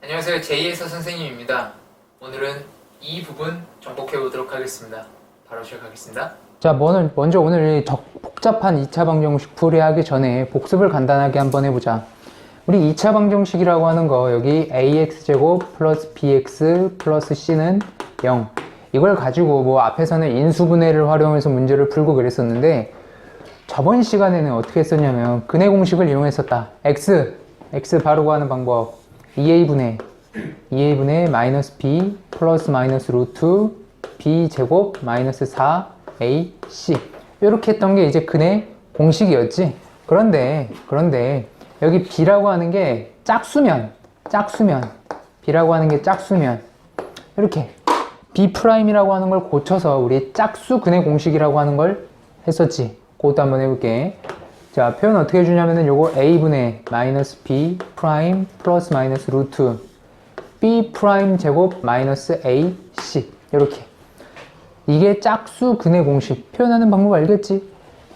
안녕하세요. 제이에서 선생님입니다. 오늘은 이 부분 정복해 보도록 하겠습니다. 바로 시작하겠습니다. 자, 먼저, 먼저 오늘 복잡한 2차 방정식 풀이하기 전에 복습을 간단하게 한번 해보자. 우리 2차 방정식이라고 하는 거 여기 ax제곱 플러스 bx 플러스 c는 0 이걸 가지고 뭐 앞에서는 인수분해를 활용해서 문제를 풀고 그랬었는데 저번 시간에는 어떻게 했었냐면 근해 공식을 이용했었다. x x 바로 구하는 방법 2a분의 2a분의 마이너스 b 플러스 마이너스 루트 b 제곱 마이너스 4ac 이렇게 했던 게 이제 근의 공식이었지. 그런데 그런데 여기 b라고 하는 게 짝수면 짝수면 b라고 하는 게 짝수면. 이렇게 b 프라임이라고 하는 걸 고쳐서 우리 짝수 근의 공식이라고 하는 걸 했었지. 그것도 한번 해볼게 자 표현 어떻게 해주냐면은 요거 a분의 마이너스 b 프라임 플러스 마이너스 루트 b 프라임 제곱 마이너스 ac 이렇게 이게 짝수 근의 공식 표현하는 방법 알겠지?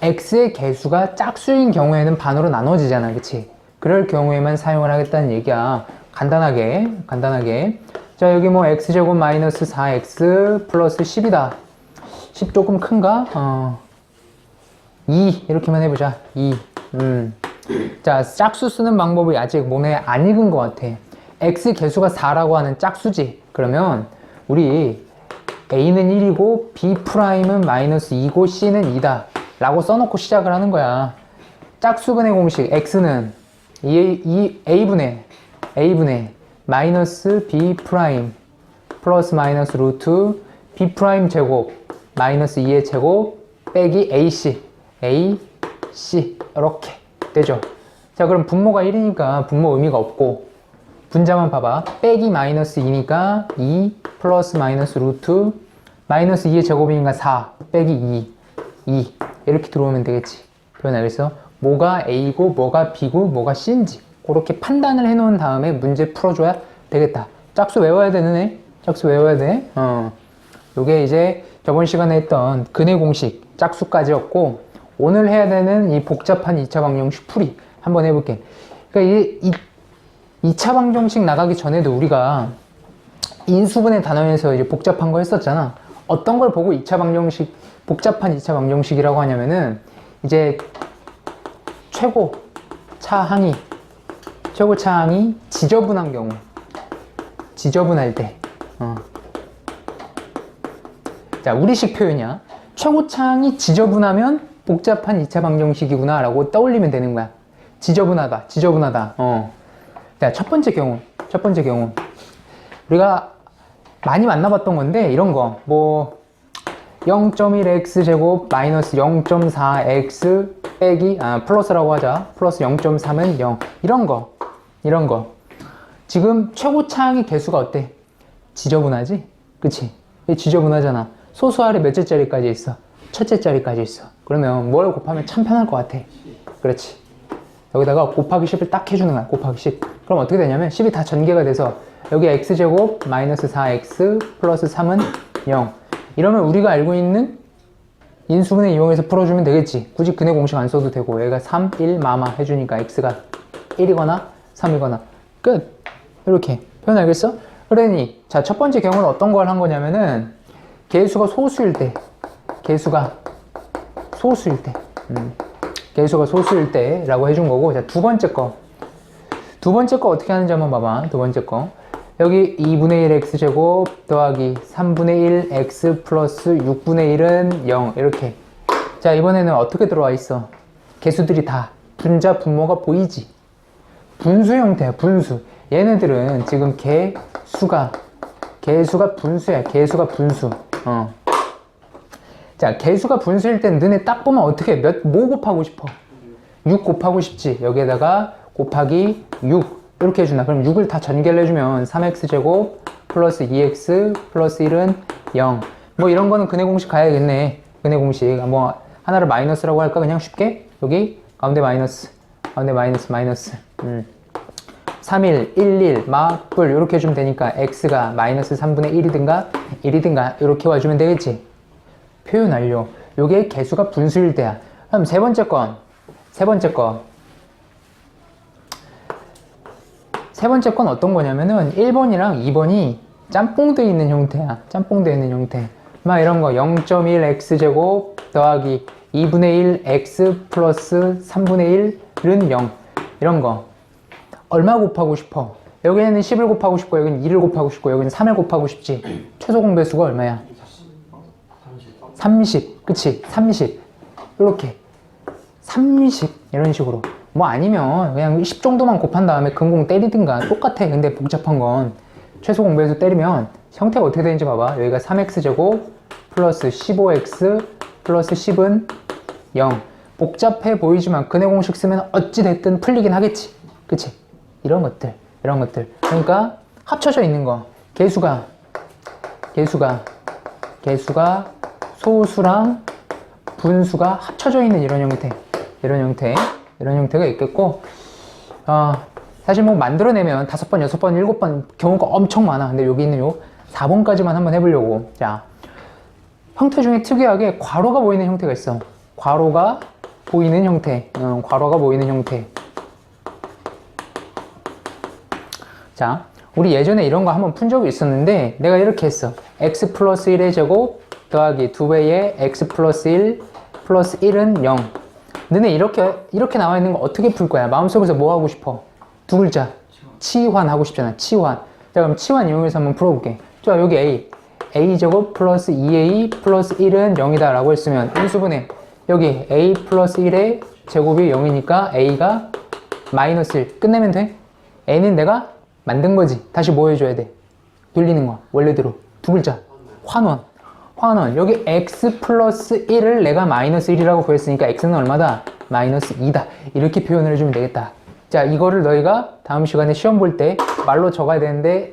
x의 개수가 짝수인 경우에는 반으로 나눠지잖아 그치? 그럴 경우에만 사용을 하겠다는 얘기야 간단하게 간단하게 자 여기 뭐 x제곱 마이너스 4x 플러스 10이다 10 조금 큰가? 어. 2 이렇게만 해보자. 2 음. 자 짝수 쓰는 방법이 아직 몸에 안 익은 것 같아. X 개수가 4라고 하는 짝수지. 그러면 우리 a는 1이고 b 프라임은 마이너스 2고 c는 2다 라고 써놓고 시작을 하는 거야. 짝수근의 공식 x는 2, a, 분의 a분의 마이너스 b 프라임 플러스 마이너스 루트 b 프라임 제곱 마이너스 2의 제곱 빼기 ac a c 이렇게 되죠. 자 그럼 분모가 1이니까 분모 의미가 없고 분자만 봐봐. 빼기 마이너스 2니까 2 플러스 마이너스 루트 마이너스 2의 제곱이니까 4 빼기 2 2 이렇게 들어오면 되겠지. 표현 알겠어? 뭐가 A고 뭐가 B고 뭐가 C인지 그렇게 판단을 해놓은 다음에 문제 풀어줘야 되겠다. 짝수 외워야 되는 애 짝수 외워야 돼. 어. 요게 이제 저번 시간에 했던 근해 공식 짝수까지였고 오늘 해야 되는 이 복잡한 2차 방정식 풀이 한번 해볼게 그러니까 이, 이 2차 방정식 나가기 전에도 우리가 인수분해 단원에서 이제 복잡한 거 했었잖아. 어떤 걸 보고 2차 방정식, 복잡한 2차 방정식이라고 하냐면은 이제 최고 차항이, 최고 차항이 지저분한 경우, 지저분할 때, 어. 자, 우리식 표현이야. 최고 차항이 지저분하면 복잡한 2차 방정식이구나 라고 떠올리면 되는 거야. 지저분하다, 지저분하다. 어. 자, 첫 번째 경우, 첫 번째 경우. 우리가 많이 만나봤던 건데, 이런 거. 뭐, 0.1x 제곱 마이너스 0.4x 빼기, 아, 플러스라고 하자. 플러스 0.3은 0. 이런 거. 이런 거. 지금 최고 차항의 개수가 어때? 지저분하지? 그치? 지저분하잖아. 소수 아래 몇째 자리까지 있어? 첫째 자리까지 있어. 그러면 뭘 곱하면 참 편할 것 같아. 그렇지. 여기다가 곱하기 10을 딱 해주는 거야. 곱하기 10. 그럼 어떻게 되냐면 10이 다 전개가 돼서 여기 x제곱 마이너스 4x 플러스 3은 0. 이러면 우리가 알고 있는 인수분해 이용해서 풀어주면 되겠지. 굳이 근해 공식 안 써도 되고 얘가 3, 1, 마마 해주니까 x가 1이거나 3이거나 끝. 이렇게 표현 알겠어? 그러니 자 첫 번째 경우는 어떤 걸 한 거냐면은 개수가 소수일 때 개수가 소수일 때. 음. 개수가 소수일 때라고 해준 거고 자 두 번째 거. 두 번째 거 어떻게 하는지 한번 봐봐 두 번째 거. 여기 2분의 1 x제곱 더하기 3분의 1 x 플러스 6분의 1은 0 이렇게. 자 이번에는 어떻게 들어와 있어? 개수들이 다 분자 분모가 보이지? 분수 형태야 분수. 얘네들은 지금 개수가 개수가 분수야 개수가 분수. 어. 자 개수가 분수일 땐 너네 딱 보면 어떻게 몇 뭐 곱하고 싶어? 6 곱하고 싶지. 여기에다가 곱하기 6 이렇게 해준다. 그럼 6을 다 전개를 해주면 3x제곱 플러스 2x 플러스 1은 0 뭐 이런 거는 근해 공식 가야겠네. 근해 공식. 뭐 하나를 마이너스라고 할까? 그냥 쉽게? 여기 가운데 마이너스 가운데 마이너스 마이너스. 음. 3일, 11, 마, 뿔 이렇게 해주면 되니까 x가 마이너스 3분의 1이든가 1이든가 이렇게 와주면 되겠지 표현 완료 요게 개수가 분수일 때야 그럼 세 번째 건 세 번째 거. 세 번째 건 어떤 거냐면은 1번이랑 2번이 짬뽕돼 있는 형태야. 짬뽕돼 있는 형태. 막 이런 거 0.1x제곱 더하기 2분의 1 x 플러스 3분의 1은 0 이런 거 얼마 곱하고 싶어? 여기는 10을 곱하고 싶고 여기는 2를 곱하고 싶고 여기는 3을 곱하고 싶지 최소 공배수가 얼마야? 30 그치? 30 이렇게. 30 이런 식으로. 뭐 아니면 그냥 10 정도만 곱한 다음에 근공 때리든가 똑같아. 근데 복잡한 건 최소 공배수 때리면 형태가 어떻게 되는지 봐봐. 여기가 3x제곱 플러스 15x 플러스 10은 0 복잡해 보이지만 근해 공식 쓰면 어찌 됐든 풀리긴 하겠지. 그치? 이런 것들 이런 것들. 그러니까 합쳐져 있는 거. 개수가. 개수가. 개수가 소수랑 분수가 합쳐져 있는 이런 형태 이런 형태 이런 형태가 있겠고 어, 사실 뭐 만들어내면 다섯 번 여섯 번 일곱 번 경우가 엄청 많아. 근데 여기 있는 요 4번까지만 한번 해보려고. 자 형태 중에 특이하게 괄호가 보이는 형태가 있어. 괄호가 보이는 형태. 어, 괄호가 보이는 형태. 자, 우리 예전에 이런 거 한번 푼 적이 있었는데 내가 이렇게 했어. x 플러스 1의 제곱 더하기 2배의 x 플러스 1 플러스 1은 0. 너네 이렇게 이렇게 나와 있는 거 어떻게 풀 거야? 마음속에서 뭐 하고 싶어? 두 글자. 치환 하고 싶잖아. 치환. 자, 그럼 치환 이용해서 한번 풀어볼게. 자, 여기 a. a 제곱 플러스 2a 플러스 1은 0이다 라고 했으면 인수분해. 여기 a 플러스 1의 제곱이 0이니까 a가 마이너스 1. 끝내면 돼? n은 내가 만든 거지. 다시 뭐 해줘야 돼? 돌리는 거. 원래대로. 두 글자. 환원. 환원. 여기 x 플러스 1을 내가 마이너스 1이라고 구했으니까 x는 얼마다? 마이너스 2다. 이렇게 표현을 해주면 되겠다. 자, 이거를 너희가 다음 시간에 시험 볼 때 말로 적어야 되는데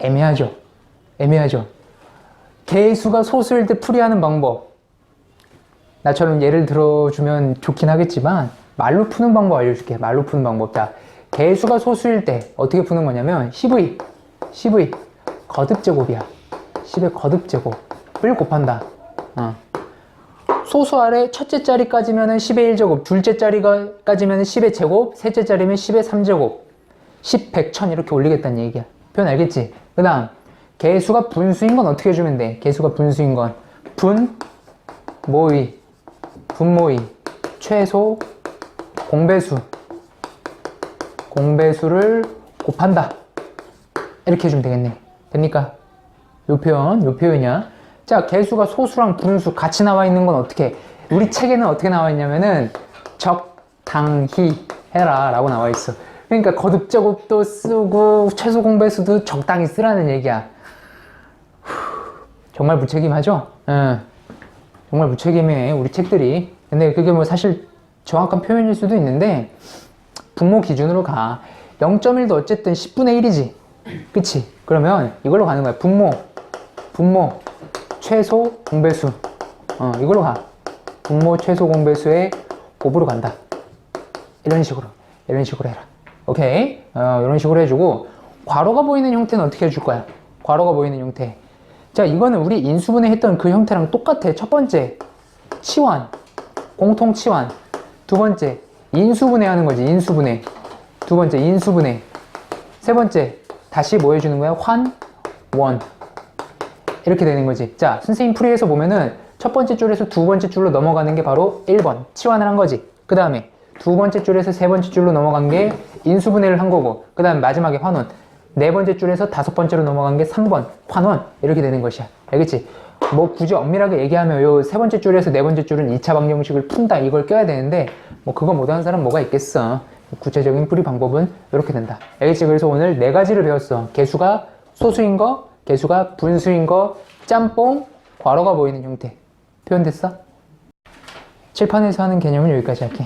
애매하죠. 애매하죠. 개수가 소수일 때 풀이하는 방법. 나처럼 예를 들어주면 좋긴 하겠지만 말로 푸는 방법 알려줄게. 말로 푸는 방법. 자, 개수가 소수일 때 어떻게 푸는 거냐면 10의 10의 거듭제곱이야. 10의 거듭제곱 을 곱한다. 어. 소수 아래 첫째 자리까지면은 10의 1제곱, 둘째 자리까지면은 10의 제곱, 셋째 자리면 10의 3제곱, 10, 100, 1000 이렇게 올리겠다는 얘기야. 표현 알겠지? 그 다음, 개수가 분수인 건 어떻게 해주면 돼? 개수가 분수인 건 분, 모의, 분모의, 최소, 공배수, 공배수를 곱한다. 이렇게 해주면 되겠네. 됩니까? 요 표현, 요 표현이야. 자, 개수가 소수랑 분수 같이 나와 있는 건 어떻게? 우리 책에는 어떻게 나와 있냐면은 적당히 해라 라고 나와 있어. 그러니까 거듭제곱도 쓰고 최소 공배수도 적당히 쓰라는 얘기야. 후, 정말 무책임하죠? 응. 정말 무책임해 우리 책들이. 근데 그게 뭐 사실 정확한 표현일 수도 있는데 분모 기준으로 가. 0.1도 어쨌든 10분의 1이지. 그치? 그러면 이걸로 가는 거야. 분모, 분모, 최소 공배수. 어, 이걸로 가. 분모, 최소 공배수의 곱으로 간다. 이런 식으로. 이런 식으로 해라. 오케이? 어, 이런 식으로 해주고, 괄호가 보이는 형태는 어떻게 해줄 거야? 괄호가 보이는 형태. 자, 이거는 우리 인수분해 했던 그 형태랑 똑같아. 첫 번째, 치환. 공통 치환. 두 번째, 인수분해 하는 거지. 인수분해. 두 번째, 인수분해. 세 번째, 다시 뭐 해주는 거야? 환, 원. 이렇게 되는 거지. 자, 선생님 풀이에서 보면은 첫 번째 줄에서 두 번째 줄로 넘어가는 게 바로 1번. 치환을 한 거지. 그 다음에 두 번째 줄에서 세 번째 줄로 넘어간 게 인수분해를 한 거고. 그 다음에 마지막에 환원. 네 번째 줄에서 다섯 번째로 넘어간 게 3번. 환원. 이렇게 되는 것이야. 알겠지? 뭐 굳이 엄밀하게 얘기하면 요 세 번째 줄에서 네 번째 줄은 2차 방정식을 푼다. 이걸 껴야 되는데 뭐 그거 못하는 사람 뭐가 있겠어. 구체적인 풀이 방법은 이렇게 된다. 알겠지? 그래서 오늘 네 가지를 배웠어. 개수가 소수인 거, 개수가 분수인 거, 짬뽕, 괄호가 보이는 형태. 표현됐어? 칠판에서 하는 개념은 여기까지 할게.